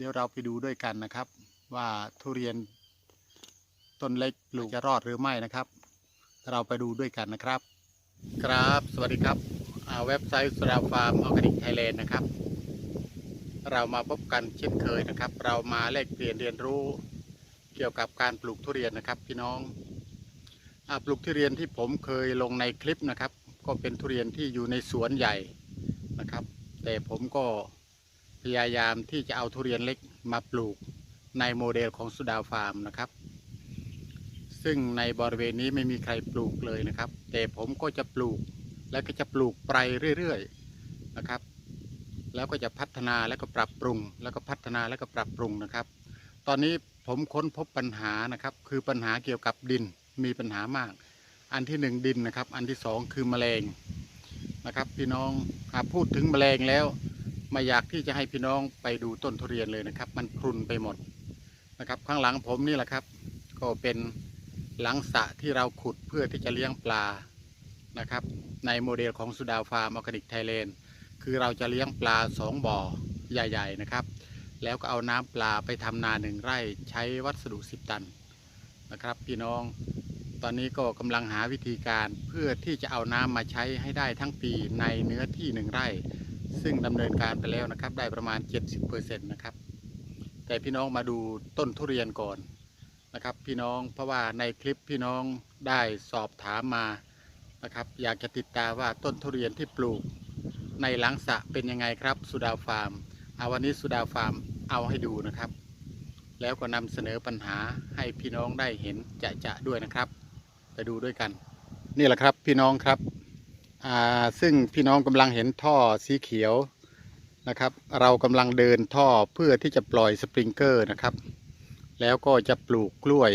เดี๋ยวเราไปดูด้วยกันนะครับ ว่าทุเรียนต้นเล็กปลูกจะรอดหรือไม่นะครับ เราไปดูด้วยกันนะครับ ครับสวัสดีครับอ่าเว็บไซต์สราฟาร์มออร์แกนิกไทยแลนด์นะครับ เรามาพบกันเช่นเคยนะครับ เรามาแลกเปลี่ยนเรียนรู้เกี่ยวกับการปลูกทุเรียนนะครับ พี่น้องอปลูกทุเรียนที่ผมเคยลงในคลิปนะครับ ก็เป็นทุเรียนที่อยู่ในสวนใหญ่นะครับ แต่ผมก็ พยายามที่จะเอาทุเรียนเล็กมาปลูกในโมเดลของสุดาฟาร์มนะครับ ซึ่งในบริเวณนี้ไม่มีใครปลูกเลยนะครับ แต่ผมก็จะปลูกแล้วก็จะปลูกไปเรื่อยๆนะครับ แล้วก็จะพัฒนาแล้วก็ปรับปรุง แล้วก็พัฒนาแล้วก็ปรับปรุงนะครับ ตอนนี้ผมค้นพบปัญหานะครับ คือปัญหาเกี่ยวกับดินมีปัญหามาก อันที่หนึ่งดินนะครับ อันที่สองคือแมลงนะครับ พี่น้องหากพูดถึงแมลงแล้ว ไม่อยากที่จะให้พี่น้องไปดูต้นทุเรียนเลยนะครับ มันพรุนไปหมดนะครับ ข้างหลังผมนี่แหละครับ ก็เป็นหลังสะที่เราขุดเพื่อที่จะเลี้ยงปลานะครับ ในโมเดลของสุดาฟาร์มออร์แกนิกไทยแลนด์คือเราจะเลี้ยงปลาสองบ่อใหญ่ ๆนะครับ แล้วก็เอาน้ำปลาไปทำนาหนึ่งไร่ใช้วัสดุสิบตันนะครับ พี่น้องตอนนี้ก็กำลังหาวิธีการเพื่อที่จะเอาน้ำมาใช้ให้ได้ทั้งปีในเนื้อที่หนึ่งไร่ ซึ่งดำเนินการไปแล้วนะครับ ได้ประมาณ 70%นะครับ แต่พี่น้องมาดูต้นทุเรียนก่อนนะครับ พี่น้องเพราะว่าในคลิปพี่น้องได้สอบถามมานะครับ อยากจะติดตามว่าต้นทุเรียนที่ปลูกในหลังสะเป็นยังไงครับสุดาฟาร์มเอาวันนี้สุดาฟาร์มเอาให้ดูนะครับ แล้วก็นำเสนอปัญหาให้พี่น้องได้เห็นจะจะด้วยนะครับ ไปดูด้วยกัน นี่แหละครับพี่น้องครับ ซึ่งพี่น้องกำลังเห็นท่อสีเขียวนะครับ เรากำลังเดินท่อเพื่อที่จะปล่อยสปริงเกอร์นะครับ แล้วก็จะปลูกกล้วย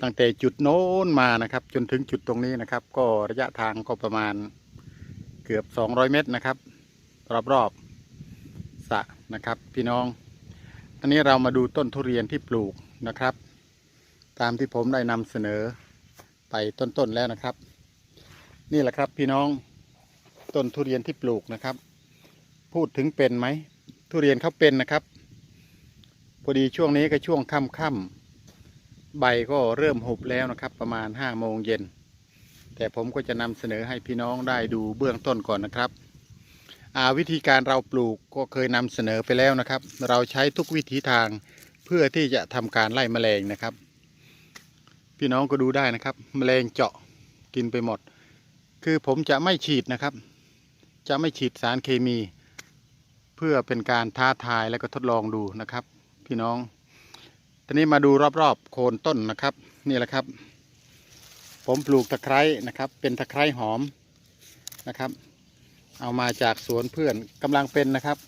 ตั้งแต่จุดโน้นมานะครับ จนถึงจุดตรงนี้นะครับ ก็ระยะทางก็ประมาณเกือบ 200 เมตรนะครับ รอบๆสระนะครับ พี่น้อง อันนี้เรามาดูต้นทุเรียนที่ปลูกนะครับ ตามที่ผมได้นำเสนอไปต้นๆแล้วนะครับ นี่แหละครับพี่น้องต้นทุเรียนที่ปลูกนะครับ พูดถึงเป็นไหม ทุเรียนเขาเป็นนะครับ พอดีช่วงนี้ก็ช่วงค่ำๆใบก็เริ่มหุบแล้วนะครับ ประมาณ5โมงเย็น แต่ผมก็จะนำเสนอให้พี่น้องได้ดูเบื้องต้นก่อนนะครับอาวิธีการเราปลูกก็เคยนำเสนอไปแล้วนะครับ เราใช้ทุกวิถีทางเพื่อที่จะทำการไล่แมลงนะครับ พี่น้องก็ดูได้นะครับแมลงเจาะกินไปหมด คือผมจะไม่ฉีดนะครับ จะไม่ฉีดสารเคมี เพื่อเป็นการท้าทายและก็ทดลองดูนะครับ พี่น้องทีนี้มาดูรอบๆโคนต้นนะครับ นี่แหละครับ ผมปลูกตะไคร้นะครับ เป็นตะไคร้หอมนะครับ เอามาจากสวนเพื่อนกำลังเป็นนะครับ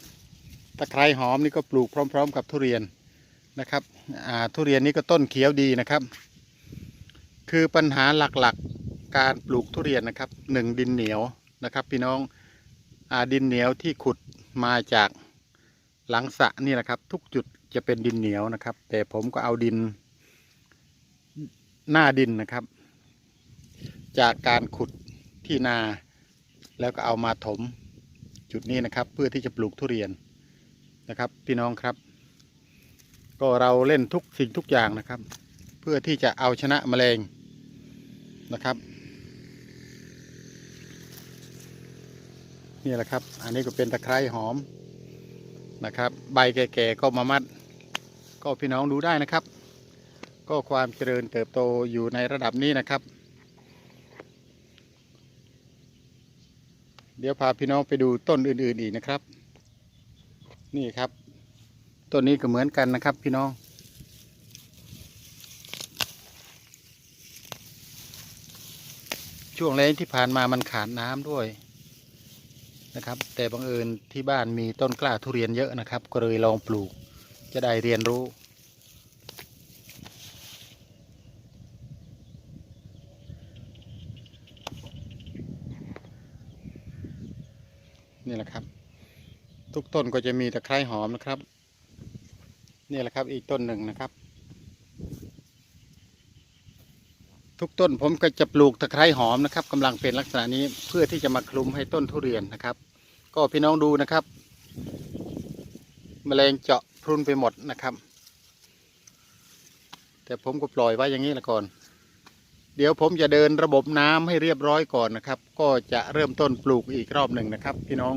ตะไคร้หอมนี่ก็ปลูกพร้อม ๆ กับทุเรียนนะครับทุเรียนนี่ก็ต้นเขียวดีนะครับ คือปัญหาหลักๆ การปลูกทุเรียนนะครับหนึ่งดินเหนียวนะครับ พี่น้องอดินเหนียวที่ขุดมาจากหลังสะนี่แหละครับ ทุกจุดจะเป็นดินเหนียวนะครับ แต่ผมก็เอาดินหน้าดินนะครับ จากการขุดที่นา แล้วก็เอามาถมจุดนี้นะครับ เพื่อที่จะปลูกทุเรียนนะครับ พี่น้องครับ ก็เราเล่นทุกสิ่งทุกอย่างนะครับ เพื่อที่จะเอาชนะแมลงนะครับ นี่แหละครับ อันนี้ก็เป็นตะไคร้หอมนะครับ ใบแก่ๆก็มามัด ก็พี่น้องดูได้นะครับ ก็ความเจริญเติบโตอยู่ในระดับนี้นะครับ เดี๋ยวพาพี่น้องไปดูต้นอื่น ๆอีกนะครับ นี่ครับต้นนี้ก็เหมือนกันนะครับ พี่น้องช่วงแรงที่ผ่านมามันขาดน้ำด้วย นะครับ แต่บังเอิญที่บ้านมีต้นกล้าทุเรียนเยอะนะครับ ก็เลยลองปลูกจะได้เรียนรู้นี่แหละครับ ทุกต้นก็จะมีตะไคร้หอมนะครับ นี่แหละครับอีกต้นหนึ่งนะครับ ทุกต้นผมก็จะปลูกตะไคร้หอมนะครับกำลังเป็นลักษณะนี้เพื่อที่จะมาคลุมให้ต้นทุเรียนนะครับ ก็พี่น้องดูนะครับแมลงเจาะพรุนไปหมดนะครับ แต่ผมก็ปล่อยไว้อย่างนี้ละก่อน เดี๋ยวผมจะเดินระบบน้ำให้เรียบร้อยก่อนนะครับ ก็จะเริ่มต้นปลูกอีกรอบหนึ่งนะครับ พี่น้อง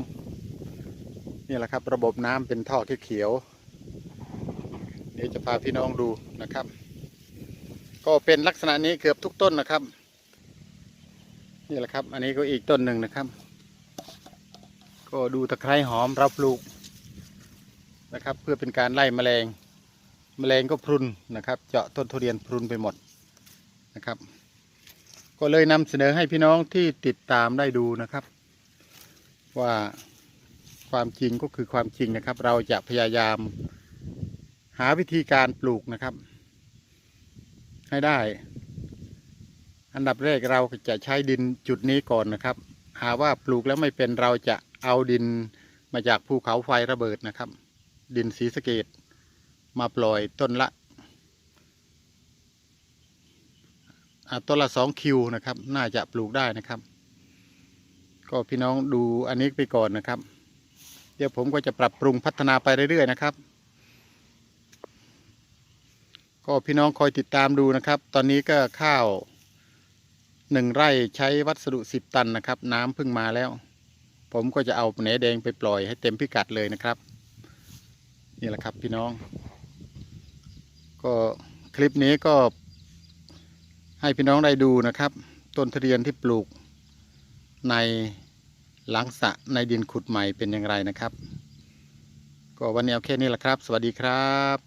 นี่แหละครับ ระบบน้ำเป็นท่อเขียว เดี๋ยวจะพาพี่น้องดูนะครับ ก็เป็นลักษณะนี้เกือบทุกต้นนะครับ นี่แหละครับ อันนี้ก็อีกต้นหนึ่งนะครับ ก็ดูตะไคร้หอมเราปลูกนะครับ เพื่อเป็นการไล่แมลง แมลงก็พรุนนะครับ เจาะต้นทุเรียนพรุนไปหมดนะครับ ก็เลยนำเสนอให้พี่น้องที่ติดตามได้ดูนะครับ ว่าความจริงก็คือความจริงนะครับ เราจะพยายามหาวิธีการปลูกนะครับ ให้ได้ อันดับแรกเราจะใช้ดินจุดนี้ก่อนนะครับ หาว่าปลูกแล้วไม่เป็นเราจะเอาดินมาจากภูเขาไฟระเบิดนะครับ ดินสีสเกตมาปล่อยต้นละต้นละสองคิวนะครับ น่าจะปลูกได้นะครับ ก็พี่น้องดูอันนี้ไปก่อนนะครับ เดี๋ยวผมก็จะปรับปรุงพัฒนาไปเรื่อยๆนะครับ ก็พี่น้องคอยติดตามดูนะครับ ตอนนี้ก็ข้าวหนึ่งไร่ใช้วัสดุสิบตันนะครับ น้ำเพิ่งมาแล้ว ผมก็จะเอาแหนแดงไปปล่อยให้เต็มพิกัดเลยนะครับ นี่แหละครับพี่น้อง ก็คลิปนี้ก็ ให้พี่น้องได้ดูนะครับ ต้นทุเรียนที่ปลูกในหลังสะในดินขุดใหม่เป็นอย่างไรนะครับ ก็วันนี้เอาแค่นี้แหละครับ สวัสดีครับ